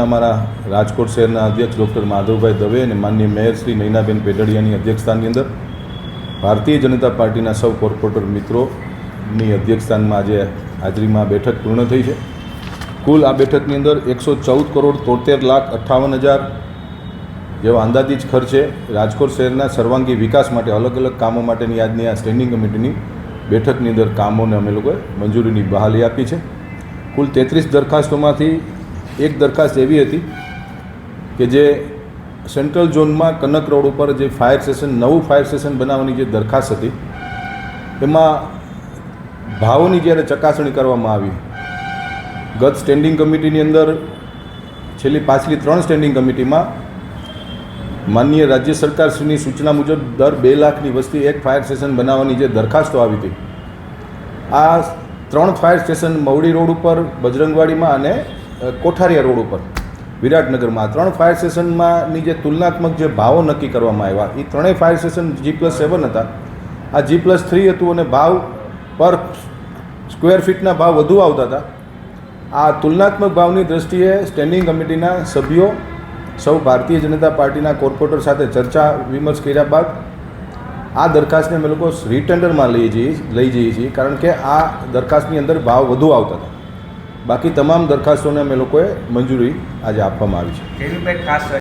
અમારા રાજકોટ શહેરના અધ્યક્ષ ડૉક્ટર માધવભાઈ દવે અને માનનીય મેયર શ્રી નૈનાબેન પેટડિયાની અધ્યક્ષતાની અંદર ભારતીય જનતા પાર્ટીના સૌ કોર્પોરેટર મિત્રોની અધ્યક્ષસ્થાનમાં આજે હાજરીમાં બેઠક પૂર્ણ થઈ છે. કુલ આ બેઠકની અંદર એકસો ચૌદ કરોડ તોતેર લાખ અઠ્ઠાવન હજાર જેવા અંદાજિત ખર્ચે રાજકોટ શહેરના સર્વાંગી વિકાસ માટે અલગ અલગ કામો માટેની આજની આ સ્ટેન્ડિંગ કમિટીની બેઠકની અંદર કામોને અમે લોકોએ મંજૂરીની બહાલી આપી છે. કુલ તેત્રીસ દરખાસ્તોમાંથી એક દરખાસ્ત એવી હતી કે જે સેન્ટ્રલ ઝોનમાં કનક રોડ ઉપર જે ફાયર સ્ટેશન નવું ફાયર સ્ટેશન બનાવવાની જે દરખાસ્ત હતી, એમાં ભાવોની જ્યારે ચકાસણી કરવામાં આવી, ગત સ્ટેન્ડિંગ કમિટીની અંદર છેલ્લી પાછલી ત્રણ સ્ટેન્ડિંગ કમિટીમાં માનનીય રાજ્ય સરકારશ્રીની સૂચના મુજબ દર બે લાખની વસ્તી એક ફાયર સ્ટેશન બનાવવાની જે દરખાસ્તો આવી હતી. આ ત્રણ ફાયર સ્ટેશન મવડી રોડ ઉપર, બજરંગવાડીમાં અને કોઠારિયા રોડ ઉપર. વિરાટનગરમાં ત્રણ ફાયર સ્ટેશનમાંની જે તુલનાત્મક જે ભાવો નક્કી કરવામાં આવ્યા એ ત્રણેય fire station G plus seven હતા. આ જી પ્લસ થ્રી હતું અને ભાવ પર સ્ક્વેર ફીટના ભાવ વધુ આવતા હતા. આ તુલનાત્મક ભાવની દ્રષ્ટિએ સ્ટેન્ડિંગ કમિટીના સભ્યો સૌ ભારતીય જનતા પાર્ટીના કોર્પોરેટર સાથે ચર્ચા વિમર્શ કર્યા બાદ આ દરખાસ્તને અમે લોકો રીટેન્ડરમાં લઈ જઈએ લઈ જઈએ છીએ. કારણ કે આ દરખાસ્તની અંદર ભાવ વધુ આવતા હતા. બાકી તમામ દરખાસ્તોને અમે લોકોએ મંજૂરી આજે આપવામાં આવી છે.